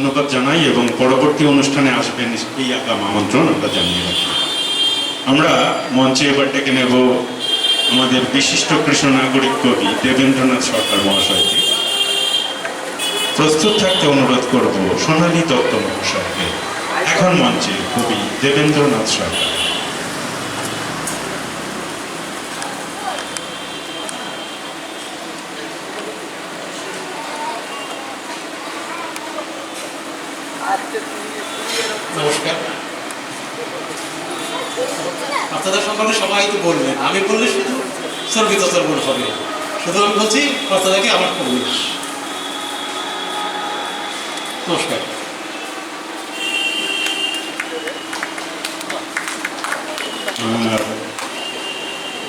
ধন্যবাদ জানাই এবং পরবর্তী অনুষ্ঠানে আসবেন এই আগাম আমন্ত্রণ আমরা জানিয়ে রাখি। আমরা মঞ্চে এবার ডেকে নেব আমাদের বিশিষ্ট কৃষ্ণ নাগরিক কবি দেবেন্দ্রনাথ সরকার মহাশয়কে। প্রস্তুত থাকতে অনুরোধ করব সোনালী দত্ত মহাশয়কে। এখন মঞ্চে কবি দেবেন্দ্রনাথ সরকার। নমস্কার। আপনাদের সম্পর্কে সবাই তো বলবেন আমি বললে শুধু সর্বিত সর্বণ হবে। শুধু আমি বলছি, কর্তাদাকে আমার পরিবেশ নমস্কার।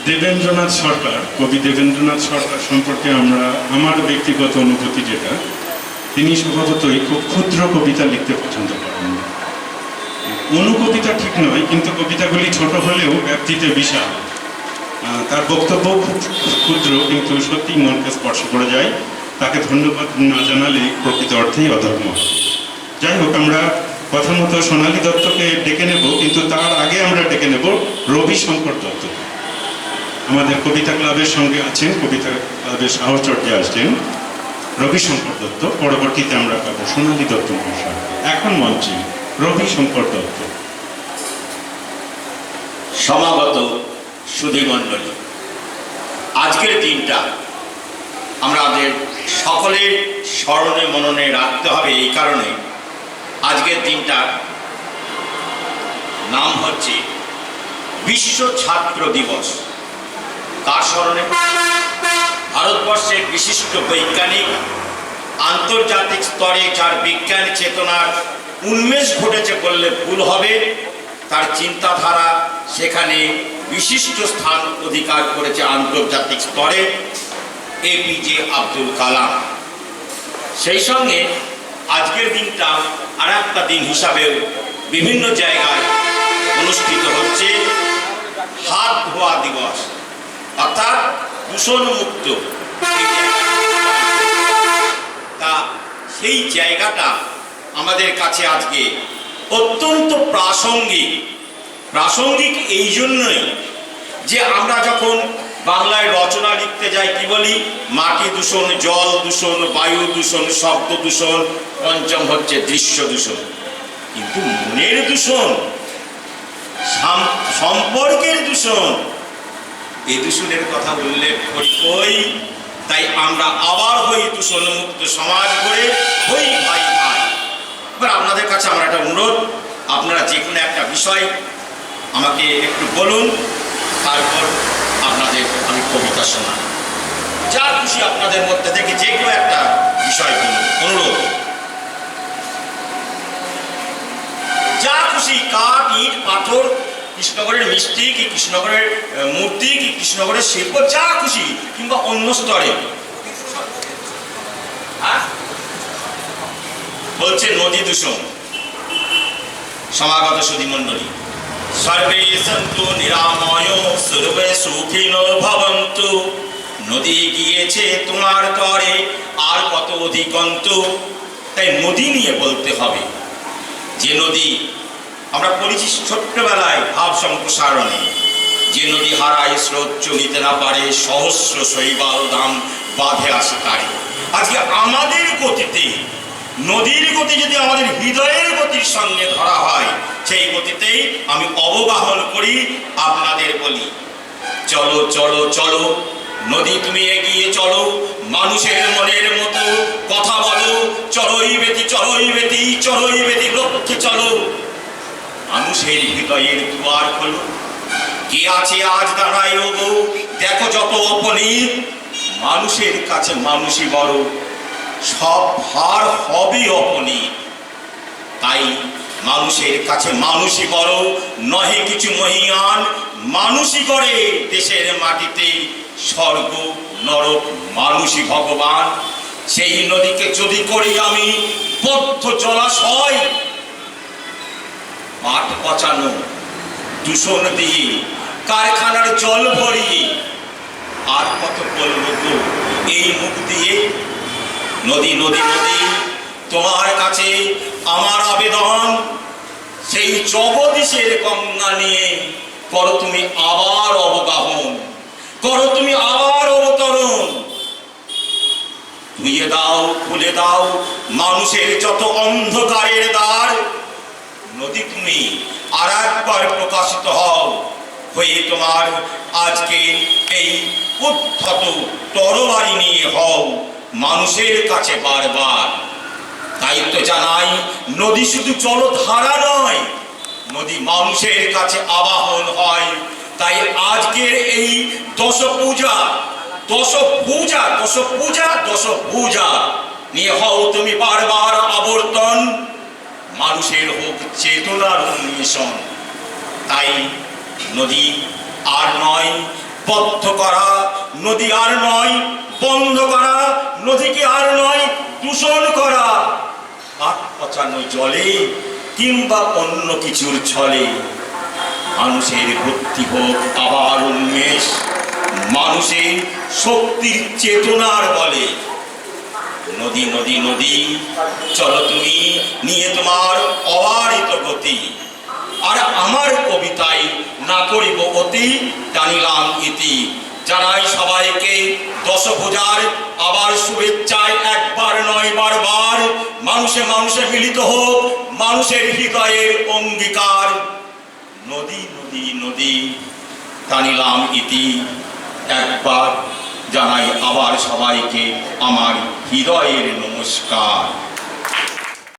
দেবেন্দ্রনাথ সরকার, কবি দেবেন্দ্রনাথ সরকার সম্পর্কে আমরা, আমার ব্যক্তিগত অনুভূতি যেটা তিনি স্বভাবতই খুব ক্ষুদ্র কবিতা লিখতে পছন্দ করেন অনুকবিতা ঠিক নয়, কিন্তু কবিতাগুলি ছোট হলেও ব্যাপ্তিতে বিশাল। তার বক্তব্য খুব ক্ষুদ্র, কিন্তু সত্যি মনকে স্পর্শ করে যায়। তাকে ধন্যবাদ না জানালে প্রকৃত অর্থেই অধর্ম। যাই হোক, আমরা কথা মতো সোনালী দত্তকে ডেকে নেব, কিন্তু তার আগে আমরা ডেকে নেব রবি শঙ্কর দত্ত। আমাদের কবিতা ক্লাবের সঙ্গে আছেন, কবিতা ক্লাবের সাহচর্যে আসছেন। রবি শঙ্কর দত্ত, পরবর্তীতে আমরা পাবো সোনালী দত্ত মহাশয়। এখন মঞ্চে রবি শঙ্কর দত্ত। সমাগত সুধীমণ্ডলী আজকের দিনটা আমাদের সকলের স্মরণে মননে রাখতে হবে এই কারণে। আজকের দিনটা নাম হচ্ছে বিশ্ব ছাত্র দিবস। কার স্মরণে? ভারতবর্ষের বিশিষ্ট বৈজ্ঞানিক, আন্তর্জাতিক স্তরে যার বিজ্ঞান চেতনার উন্মেষ ঘটেছে বললে ভুল হবে, তার চিন্তাধারা সেখানে বিশিষ্ট স্থান অধিকার করেছে আন্তর্জাতিক স্তরে এপিজে আব্দুল কালাম। সেই সঙ্গে আজকের দিনটা আর একটা দিন হিসাবেও বিভিন্ন জায়গায় অনুষ্ঠিত হচ্ছে হাত ধোয়া দিবস অর্থাৎ দূষণমুক্ত তা সেই জায়গাটা আমাদের কাছে আজকে অত্যন্ত প্রাসঙ্গিক। প্রাসঙ্গিক এই জন্যই যে আমরা যখন বাংলায় রচনা লিখতে যাই, কি বলি? মাটি দূষণ, জল দূষণ, বায়ু দূষণ, শব্দ দূষণ, পঞ্চম হচ্ছে দৃশ্য দূষণ। কিন্তু মনের দূষণ, সাম- সম্পর্কের দূষণ এই দূষণের কথা উল্লেখ করি তাই আমরা আবার হই দূষণ মুক্ত সমাজ করে হই ভাই ভাই। এবার আপনাদের কাছে আমার একটা অনুরোধ, আপনারা যে কোনো একটা বিষয় আমাকে একটু বলুন, তারপর আপনাদের আমি কবিতা শোনাই যা খুশি আপনাদের মধ্যে থেকে যে কোনো একটা বিষয় বলুন। অনুরোধ। যা খুশি কাঠ, ইট, পাথর কৃষ্ণগড়ের মিষ্টি কি কৃষ্ণগড়ের আহ, মূর্তি কি কৃষ্ণগড়ের শিল্প যা খুশি কিংবা অন্য স্তরে। হ্যাঁ? বলছে নদী দূষণ। সমাগত সুধী মণ্ডলী। সর্বে সন্তু নিরাময় সর্বে সুখিন ভবন্তু। নদী গিয়েছে তোমার তরে আর কত অধিকন্তু তাই নদী নিয়ে বলতে হবে। যে নদী আমরা পড়েছি ছোট্টবেলায় ভাব সম্প্রসারণে। যে নদী হারায় স্রোত চলিতে না পারে, সহস্র শৈবাল দাম বাঁধে আসে তারে। আজকে আমাদের গতিতে, নদীর গতি যদি আমাদের হৃদয়ের গতির সঙ্গে ধরা হয়, সেই গতিতেই আমি অবগাহন করি আপনাদের বলি, চলো চলো চলো, নদী তুমি এগিয়ে চলো, মানুষের মনের মতো কথা বলো, চড়ই বেতি চড়ই বেতি চড়ই বেতি লক্ষ্যে চলো। মানুষের হৃদয়ের দুয়ার খোলো। কে আছে আজ দাঁড়ায় ও গো দেখো যত অপনীত। মানুষের কাছে মানুষই বড়। সব ভার হবে অপনীত। তাই মানুষের কাছে মানুষই বড়। নহে কিছু মহিয়ান। মানুষই করে দেশের মাটিতে। স্বর্গ, নরক, মানুষই ভগবান। সেই নদীকে যদি করি আমি, বদ্ধ জলাশয় মাঠ পচানো, দূষণ দিয়ে কারখানার জল ভরিয়ে আর কত বলব এই মুখ দিয়ে? নদী নদী নদী, তোমার কাছে আমার আবেদন। জগদীশের গঙ্গা নিয়ে করো তুমি আবার অবগাহন, করো তুমি আবার অবতরণ। ধুয়ে দাও, খুলে দাও মানুষের যত অন্ধকারের দ্বার নদী তুমি আর একবার প্রকাশিত হও, হয়ে তোমার আজকে এই উদ্ধত তরবারি নিয়ে হও মানুষের কাছে বারবার। তো জানাই, নদী শুধু জলধারা নয়, নদী মানুষের কাছে আবাহন হয়। তাই আজকের এই দশ পূজা দশ পূজা দশ পূজা দশ পূজা নিয়ে হও তুমি বারবার আবর্তন। মানুষের হোক চেতনার উন্মেষণ তাই নদী আর নয়, বদ্ধ করা, নদী আর নয়, বন্ধ করা, নদীকে আর নয়, দূষণ করা। পাক পচানো জলে কিংবা অন্য কিছুর ছলে। মানুষের ভক্তি হোক আবার উন্মেষ, মানুষের শক্তির চেতনার বলে। নদী নদী নদী। চলো তুমি নিয়ে তোমার অবারিত গতি। আর আমার কবিতায় না করিব অতি টানিলাম ইতি। জানাই সবাইকে, দশভুজার আবার শুভেচ্ছায় একবার নয় বারবার। মানুষে মানুষে মিলিত হোক, মানুষের হৃদয়ের অঙ্গীকার। নদী নদী নদী টানিলাম ইতি। একবার জানাই আবার সবাইকে আমার হৃদয়ের নমস্কার।